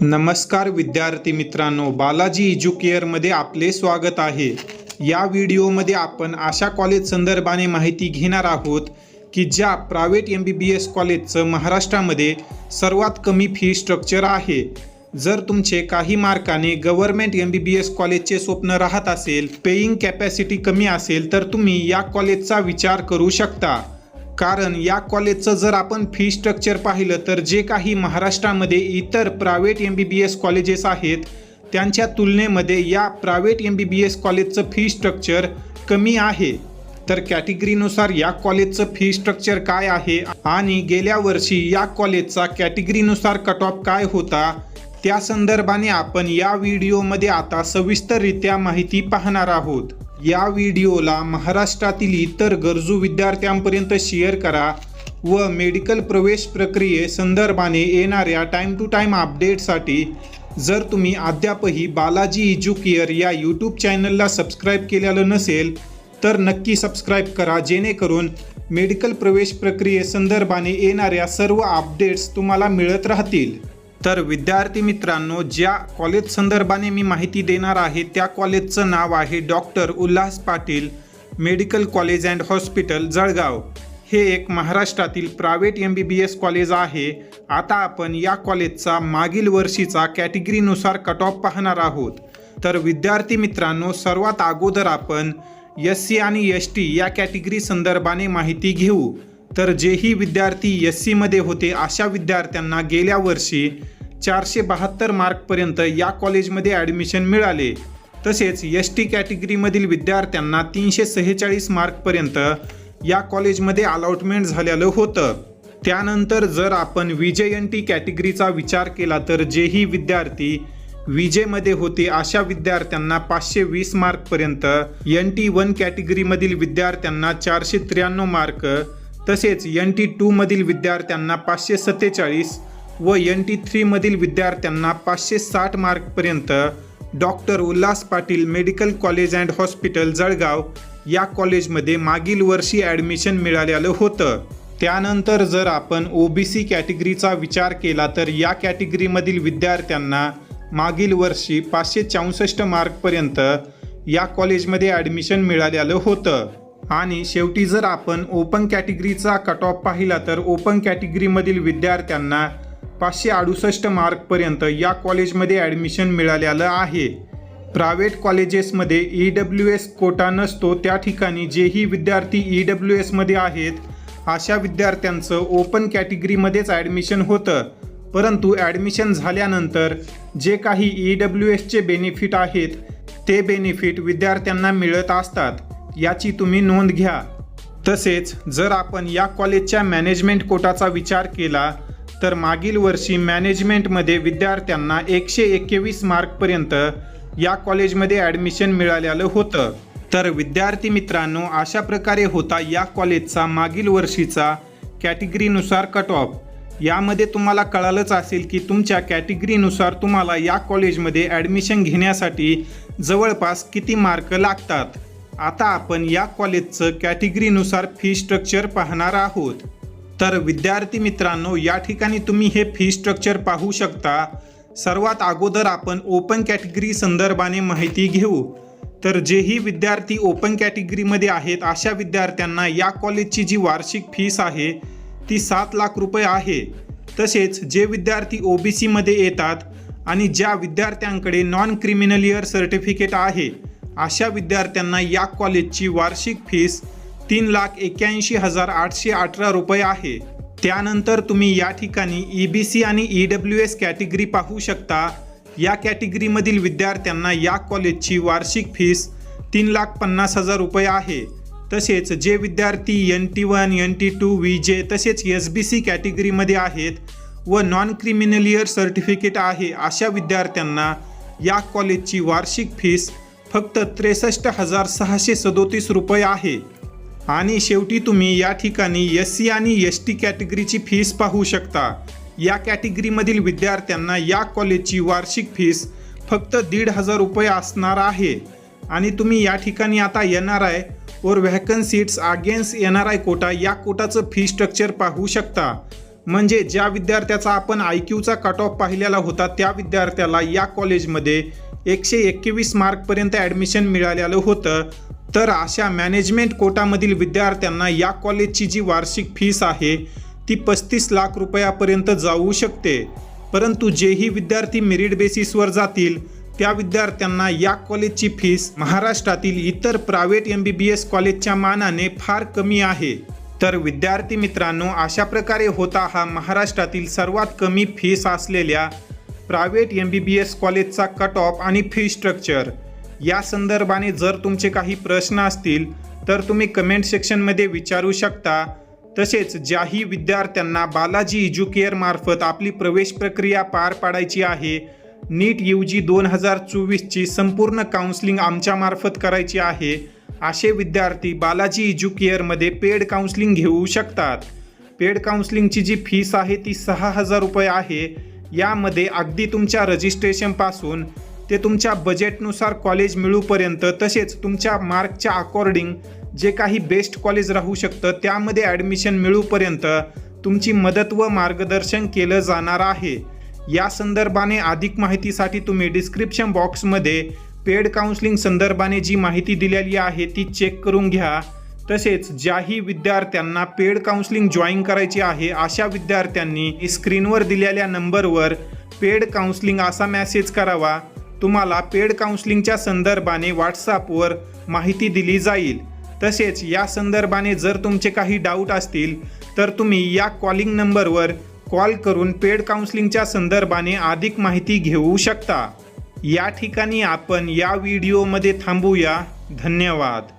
नमस्कार विद्यार्थी मित्रांनो बालाजी एज्युकेअरमध्ये आपले स्वागत आहे. या व्हिडिओमध्ये आपण अशा कॉलेज संदर्भाने माहिती घेणार आहोत की ज्या private M B B S कॉलेजचं महाराष्ट्रामध्ये सर्वात कमी फी स्ट्रक्चर आहे. जर तुमचे काही मार्काने government M B B S कॉलेजचे स्वप्न राहत असेल पेईंग कॅपॅसिटी कमी असेल तर तुम्ही या कॉलेजचा विचार करू शकता. कारण या कॉलेजचं जर आपण फी स्ट्रक्चर पाहिलं तर जे काही महाराष्ट्रामध्ये इतर private M B B S colleges आहेत त्यांच्या तुलनेमध्ये या private M B B S कॉलेजचं फी स्ट्रक्चर कमी आहे. तर कॅटेगरीनुसार या कॉलेजचं फी स्ट्रक्चर काय आहे आणि गेल्या वर्षी या कॉलेजचा कॅटेगरीनुसार कट ऑफ काय होता त्या संदर्भाने आपण या व्हिडिओमध्ये आता सविस्तररित्या माहिती पाहणार आहोत. या व्हिडिओला महाराष्ट्रातील इतर गरजू विद्यार्थ्यांपर्यंत शेअर करा व मेडिकल प्रवेश प्रक्रिये संदर्भाने येणाऱ्या टाईम टू टाईम अपडेटसाठी जर तुम्ही अद्यापही बालाजी एज्युकेअर या यूट्यूब चॅनलला सबस्क्राईब केलेलं नसेल तर नक्की सबस्क्राईब करा जेणेकरून मेडिकल प्रवेश प्रक्रियेसंदर्भाने येणाऱ्या सर्व अपडेट्स तुम्हाला मिळत राहतील. तर विद्यार्थी मित्रांनो ज्या कॉलेज संदर्भाने मी माहिती देणार आहे त्या कॉलेजचं नाव आहे doctor Ulhas Patil medical college and hospital Jalgaon. हे एक महाराष्ट्रातील private M B B S college आहे. आता आपण या कॉलेजचा मागील वर्षीचा कॅटेगरीनुसार कट ऑफ पाहणार आहोत. तर विद्यार्थी मित्रांनो सर्वात अगोदर आपण एस सी आणि एस टी या कॅटेगरी संदर्भाने माहिती घेऊ. तर जेही विद्यार्थी एस सीमध्ये होते अशा विद्यार्थ्यांना गेल्या वर्षी चारशे बहात्तर मार्कपर्यंत या कॉलेजमध्ये ॲडमिशन मिळाले. तसेच एस टी कॅटेगरीमधील विद्यार्थ्यांना तीनशे सेहेचाळीस मार्कपर्यंत या कॉलेजमध्ये अलॉटमेंट झालेलं होतं. त्यानंतर जर आपण विजय एन टी कॅटेगरीचा विचार केला तर जेही विद्यार्थी विजेमध्ये होते अशा विद्यार्थ्यांना पाचशे वीस मार्कपर्यंत एन टी वन कॅटेगरीमधील विद्यार्थ्यांना चारशे त्र्याण्णव मार्क तसेच एन टी टूमधील विद्यार्थ्यांना पाचशे सत्तेचाळीस व एन टी थ्रीमधील विद्यार्थ्यांना पाचशे साठ मार्कपर्यंत doctor Ulhas Patil medical college and hospital Jalgaon या कॉलेजमध्ये मागील वर्षी ॲडमिशन मिळालेलं होतं. त्यानंतर जर आपण ओ बी सी कॅटेगरीचा विचार केला तर या कॅटेगरीमधील विद्यार्थ्यांना मागील वर्षी पाचशे चौसष्ट मार्कपर्यंत या कॉलेजमध्ये ॲडमिशन मिळालेलं होतं. आणि शेवटी जर आपण ओपन कॅटेगरीचा कट ऑफ पाहिला तर ओपन कॅटेगरीमधील विद्यार्थ्यांना पाचशे अडुसष्ट मार्कपर्यंत या कॉलेजमध्ये ॲडमिशन मिळालेलं आहे. प्रायव्हेट कॉलेजेसमध्ये ई डब्ल्यू एस कोटा नसतो. त्या ठिकाणी जेही विद्यार्थी ई डब्ल्यू एसमध्ये आहेत अशा विद्यार्थ्यांचं ओपन कॅटेगरीमध्येच ॲडमिशन होतं. परंतु ॲडमिशन झाल्यानंतर जे काही ई डब्ल्यू एसचे बेनिफिट आहेत ते बेनिफिट विद्यार्थ्यांना मिळत असतात. याची तुम्ही नोंद घ्या. तसेच जर आपण या कॉलेजच्या मॅनेजमेंट कोटाचा विचार केला तर मागील वर्षी मॅनेजमेंटमध्ये विद्यार्थ्यांना एकशे एकवीस मार्कपर्यंत या कॉलेजमध्ये ॲडमिशन मिळालेलं होतं. तर विद्यार्थी मित्रांनो अशा प्रकारे होता या कॉलेजचा मागील वर्षीचा कॅटेगरीनुसार कट ऑफ. यामध्ये तुम्हाला कळालंच असेल की तुमच्या कॅटेगरीनुसार तुम्हाला या कॉलेजमध्ये ॲडमिशन घेण्यासाठी जवळपास किती मार्क लागतात. आता आपण या कॉलेजचं कॅटेगरीनुसार फी स्ट्रक्चर पाहणार आहोत. तर विद्यार्थी मित्रांनो या ठिकाणी तुम्ही हे फी स्ट्रक्चर पाहू शकता. सर्वात अगोदर आपण ओपन कॅटेगरी संदर्भाने माहिती घेऊ. तर जेही विद्यार्थी ओपन कॅटेगरीमध्ये आहेत अशा विद्यार्थ्यांना या कॉलेजची जी वार्षिक फीस आहे ती सात लाख रुपये आहे. तसेच जे विद्यार्थी ओ बी सीमध्ये येतात आणि ज्या विद्यार्थ्यांकडे नॉन क्रिमिनल इयर सर्टिफिकेट आहे अशा विद्यार्थ्यांना या कॉलेजची वार्षिक फीस तीन लाख एक्क्याऐंशी हजार आठशे अठरा रुपये आहे. त्यानंतर तुम्ही या ठिकाणी ई बी सी आणि ई डब्ल्यू एस कॅटेगरी पाहू शकता. या कॅटेगरीमधील विद्यार्थ्यांना या कॉलेजची वार्षिक फीस तीन लाख पन्नास हजार रुपये आहे. तसेच जे विद्यार्थी N T one N T two V J तसेच एस बी सी कॅटेगरीमध्ये आहेत व नॉन क्रिमिनल इयर सर्टिफिकेट आहे अशा विद्यार्थ्यांना या कॉलेजची वार्षिक फीस फक्त त्रेसष्ट हजार सहाशे सदोतीस रुपये आहे. आणि शेवटी तुम्ही या ठिकाणी एस सी आणि एस टी कॅटेगरीची फीस पाहू शकता. या कॅटेगरीमधील विद्यार्थ्यांना या कॉलेजची वार्षिक फीस फक्त दीड हजार रुपये असणार आहे. आणि तुम्ही या ठिकाणी आता N R I or vacant seats against N R I quota या कोटाचं फी स्ट्रक्चर पाहू शकता. म्हणजे ज्या विद्यार्थ्याचा आपण आय क्यूचा कट ऑफ पाहिलेला होता त्या विद्यार्थ्याला या कॉलेजमध्ये एकशे एकवीस मार्कपर्यंत ॲडमिशन मिळालेलं होतं. तर अशा मॅनेजमेंट कोटामधील विद्यार्थ्यांना या कॉलेजची जी वार्षिक फीस आहे ती पस्तीस लाख रुपयापर्यंत जाऊ शकते. परंतु जेही विद्यार्थी मेरिट बेसिसवर जातील त्या विद्यार्थ्यांना या कॉलेजची फीस महाराष्ट्रातील इतर private M B B S कॉलेजच्या मानाने फार कमी आहे. तर विद्यार्थी मित्रांनो अशा प्रकारे होता हा महाराष्ट्रातील सर्वात कमी फीस असलेल्या private M B B S कॉलेजचा कट ऑफ आणि फी स्ट्रक्चर या संदर्भाने जर तुमचे काही प्रश्न असतील तर तुम्ही कमेंट सेक्शनमध्ये विचारू शकता. तसेच ज्याही विद्यार्थ्यांना बालाजी एज्युकेअर मार्फत आपली प्रवेश प्रक्रिया पार पाडायची आहे नीट यू जी दोन हजार चोवीसची संपूर्ण काउन्सिलिंग आमच्यामार्फत करायची आहे. असे विद्यार्थी बालाजी एज्युकेअरमध्ये पेड काउन्सिलिंग घेऊ शकतात. पेड काउन्सिलिंगची जी फीस आहे ती सहा हजार रुपये आहे. यामध्ये अगदी तुमच्या रजिस्ट्रेशनपासून ते तुमच्या बजेटनुसार कॉलेज मिळूपर्यंत तसेच तुमच्या मार्कच्या अकॉर्डिंग जे काही बेस्ट कॉलेज राहू शकतं त्यामध्ये ॲडमिशन मिळूपर्यंत तुमची मदत व मार्गदर्शन केलं जाणार आहे. या संदर्भाने अधिक माहितीसाठी तुम्ही डिस्क्रिप्शन बॉक्समध्ये पेड काउन्सिलिंग संदर्भाने जी माहिती दिलेली आहे ती चेक करून घ्या. तसेच ज्याही विद्यार्थ्यांना पेड काउन्सिलिंग जॉईन करायची आहे अशा विद्यार्थ्यांनी स्क्रीनवर दिलेल्या नंबरवर पेड काउन्सिलिंग असा मेसेज करावा. तुम्हाला पेड काउन्सिलिंगच्या संदर्भाने व्हॉट्सॲपवर माहिती दिली जाईल. तसेच या संदर्भाने जर तुमचे काही डाऊट असतील तर तुम्ही या कॉलिंग नंबरवर कॉल करून पेड काउन्सिलिंगच्या संदर्भाने अधिक माहिती घेऊ शकता. या ठिकाणी आपण या व्हिडिओमध्ये थांबूया. धन्यवाद.